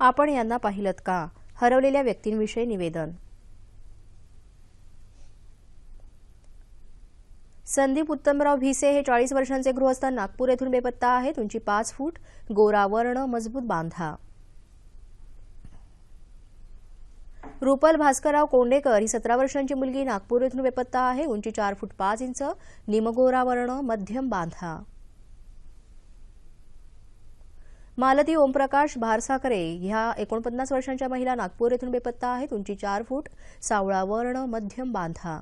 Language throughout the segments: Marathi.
आपण यांना पाहिलत का? हरवलेल्या व्यक्तींविषयी निवेदन. संदीप उत्तमराव भिसे हे चाळीस वर्षांचे गृहस्थ नागपूर येथून बेपत्ता आहेत. उंची पाच फूट गोरा वर्ण मजबूत बांधा. रुपल भास्करराव कोंडेकर ही सतरा वर्षांची मुलगी नागपूर येथून बेपत्ता आहे. उंची चार फूट पाच इंच निमगोरा वर्ण मध्यम बांधा. मालती ओमप्रकाश भारसाकरे ह्या एकोणपन्नास वर्षांच्या महिला नागपूर येथून बेपत्ता आहेत. उंची चार फूट सावळा वर्ण मध्यम बांधा.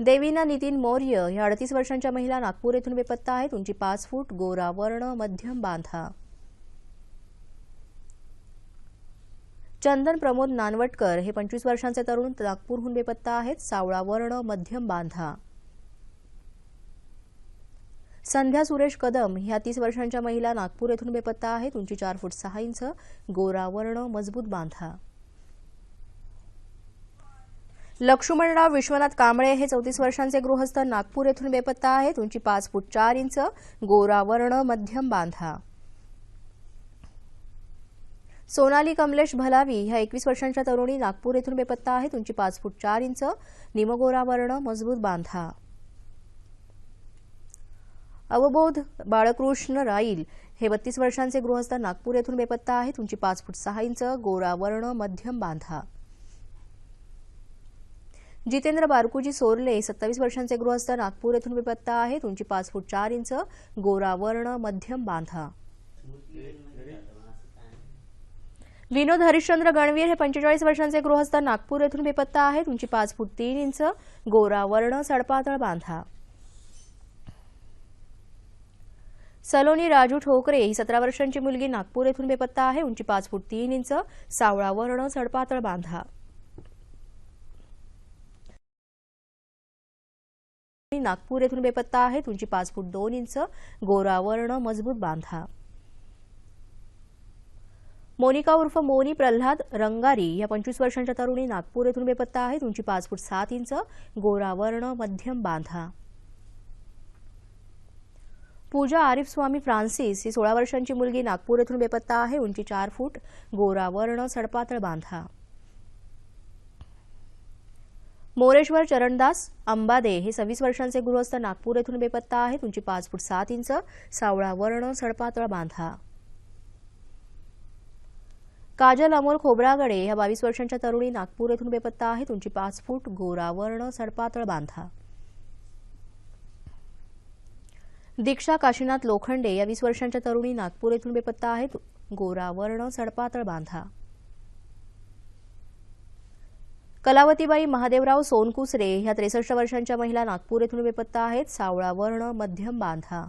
देवीना नितीन मौर्य ह्या अडतीस वर्षांच्या महिला नागपूर येथून बेपत्ता आहेत. उंची पाच फूट गोरा वर्ण मध्यम बांधा. चंदन प्रमोद नानवटकर हे पंचवीस वर्षांचे तरुण नागपूरहून बेपत्ता आहेत. सावळा वर्ण मध्यम बांधा. संध्या सुरेश कदम ह्या तीस वर्षांच्या महिला नागपूर येथून बेपत्ता आहेत. उंची चार फूट सहा इंच. गोरा वर्ण मजबूत बांधा. लक्ष्मणराव विश्वनाथ कांबळे हे चौतीस वर्षांचे गृहस्थ नागपूर येथून बेपत्ता आहेत. उंची पाच फूट चार इंच. गोरा वर्ण मध्यम बांधा. सोनाली कमलेश भलावी ह्या एकवीस वर्षांच्या तरुणी नागपूर येथून बेपत्ता आहेत. उंची पाच फूट चार इंच. निमगोरा वर्ण मजबूत बांधा. अवबोध बाळकृष्ण राईल. हे बत्तीस वर्षांचे गृहस्थ नागपूर येथून बेपत्ता आहेत. उंची पाच फूट सहा इंच गोरा वर्ण मध्यम बांधा. जितेंद्र बारकुजी सोरले सत्तावीस वर्षांचे गृहस्थ नागपूर येथून बेपत्ता आहेत. उंची पाच फूट चार इंच गोरा वर्ण मध्यम बांधा. विनोद हरिश्चंद्र गणवीर हे पंचेचाळीस वर्षांचे गृहस्थ नागपूर येथून बेपत्ता आहेत. उंची पाच फूट तीन इंच गोरा वर्ण सडपातळ बांधा. सलोनी राजू ठोकरे ही सतरा वर्षांची मुलगी नागपूर येथून बेपत्ता आहे. उंची पाच फूट तीन इंच सावळा वर्ण सडपातळ बांधा. नागपूर येथून बेपत्ता आहे. उंची पाच फूट दोन इंच गोरा वर्ण मजबूत बांधा. मोनिका उर्फ मोनी प्रल्हाद रंगारी या पंचवीस वर्षांच्या तरुणी नागपूर येथून बेपत्ता आहेत. उंची पाच फूट सात इंच गोरा वर्ण मध्यम बांधा. पूजा आरिफ स्वामी फ्रान्सिस ही सोळा वर्षांची मुलगी नागपूर येथून बेपत्ता आहे. उंची चार फूट गोरा वर्ण सडपातळ बांधा. मोरेश्वर चरणदास अंबादे हे सव्वीस वर्षांचे गृहस्थ नागपूर येथून बेपत्ता आहेत. उंची पाच फूट सात इंच सावळा वर्ण सडपातळ बांधा. काजल अमोल खोबरागडे ह्या बावीस वर्षांच्या तरुणी नागपूर येथून बेपत्ता आहेत. उंची पाच फूट गोरा वर्ण सडपातळ बांधा. दीक्षा काशीनाथ लोखंडे या वीस वर्षांच्या तरुणी नागपूर येथून बेपत्ता आहेत. गोरा वर्ण सडपातळ बांधा. कलावतीबाई महादेवराव सोनकुसरे ह्या त्रेसष्ट वर्षांच्या महिला नागपूर येथून बेपत्ता आहेत. सावळा वर्ण मध्यम बांधा.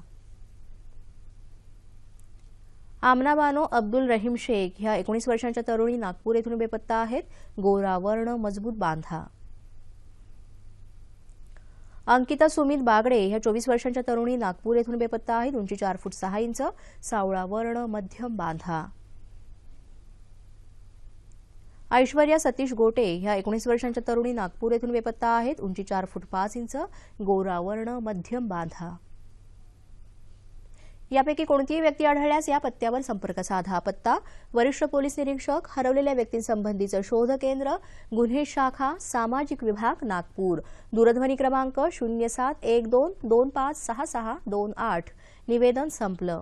आमना बानो अब्दुल रहीम शेख ह्या एकोणीस वर्षांच्या तरुणी नागपूर येथून बेपत्ता आहेत. गोरा वर्ण मजबूत बांधा. अंकिता सुमित बागडे ह्या चोवीस वर्षांच्या तरुणी नागपूर येथून बेपत्ता आहेत उंची चार फूट सहा इंच सावळा वर्ण मध्यम बांधा. ऐश्वर्या सतीश गोटे ह्या एकोणीस वर्षांच्या तरुणी नागपूर येथून बेपत्ता आहेत. उंची चार फूट पाच इंच गोरावर्ण मध्यम बांधा. यापैकी कोणतीही व्यक्ती आढळल्यास या पत्त्यावर संपर्क साधा पत्ता वरिष्ठ पोलीस निरीक्षक हरवलेल्या व्यक्तींसंबंधीचं शोध केंद्र गुन्हे शाखा सामाजिक विभाग नागपूर. दूरध्वनी क्रमांक शून्य सात एक दोन दोन पाच सहा सहा दोन आठ. निवेदन संपलं.